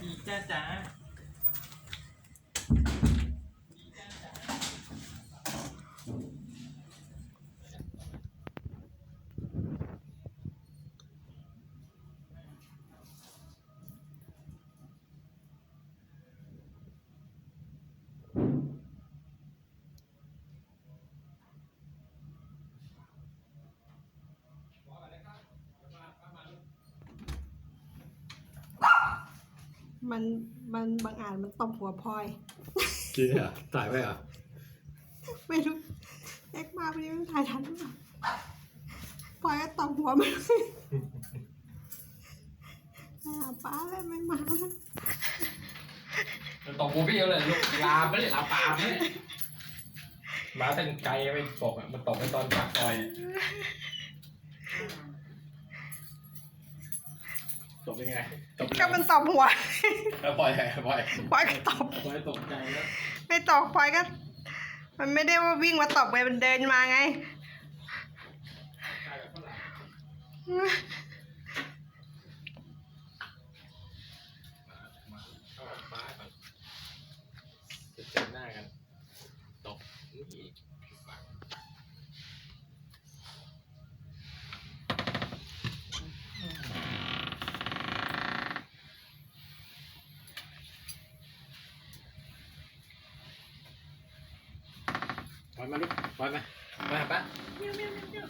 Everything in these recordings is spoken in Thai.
Kita, ta. มันมันบางอ่านมันตบหัวพลอยกินอะถ่ายไว้อะไม่รู้เอ็กมาพอดีมันถ่ายทันหรือเปล่าพลอยก็ตบหัวมันอ่าป้าแล้วไม่มามันตกบูบี้เลยลูกลาไม่ได้ลาปามเนี่ยมาตั้งไกลไปตกอะมันตกไปตอนปากซอย ตกยังไงตกก็มันตบหัว แล้วปล่อยปล่อยพลอยก็ตบ ปล่อยตกใจแล้วไม่ตบพลอยก็ มันไม่ได้ว่าวิ่งมาตบไงมันเดินมาไงมาเข้าฟ้าก่อนจะเจอหน้ากันตกนี่ปากปล่ อยมาลูกปล่อยมามาหาป้ามียวเมียวเมียวเมียว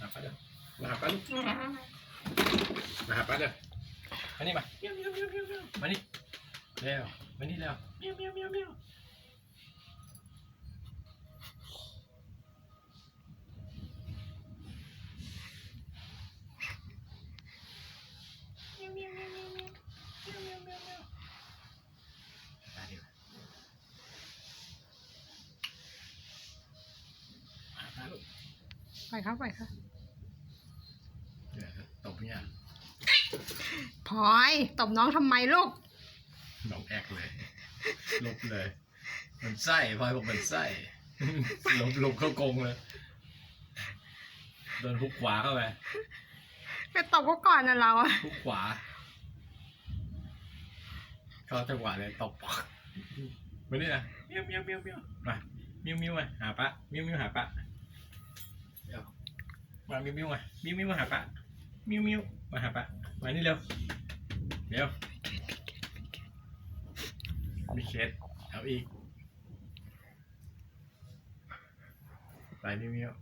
หาป้าเด้อมาหาป้าลูกมาหาป้าเด้อมานี่มามานี่เร็วมานี่เร็วเมียวเมียวเมียว ปล่อยเขาปล่อยเขาเดี๋ยวตบเนี่ยพลอยตบน้องทำไมลูกน้องแอกเลยลบเลย มันไส้พลอยบอกมันไส้ลบลบเข้ากรงเลยโดนฮุกขวาเข้าไปไปตบเขาก่อนนะเราอะฮุกขวาเข้าจังหวะเลยตบปักมานี่นะเมียวเมียวเมียวเมียวมาเมียวเมียวมาหาปะเมียวเมียวหาปะเดี๋ยว มาเมียวเมียวมาเมียวเมียวมาหาปะเมียวเมียวมาหาปะมานี่เร็วเร็วมีเคสเอาอีกไปเมียวเมียว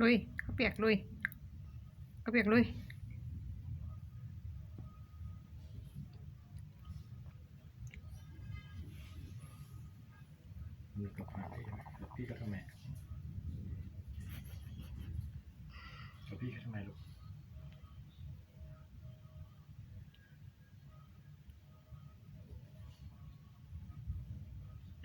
ลุยเขาเปียกลุยเขาเปียกลุยมีตกมาพี่แล้วพี่ก็ท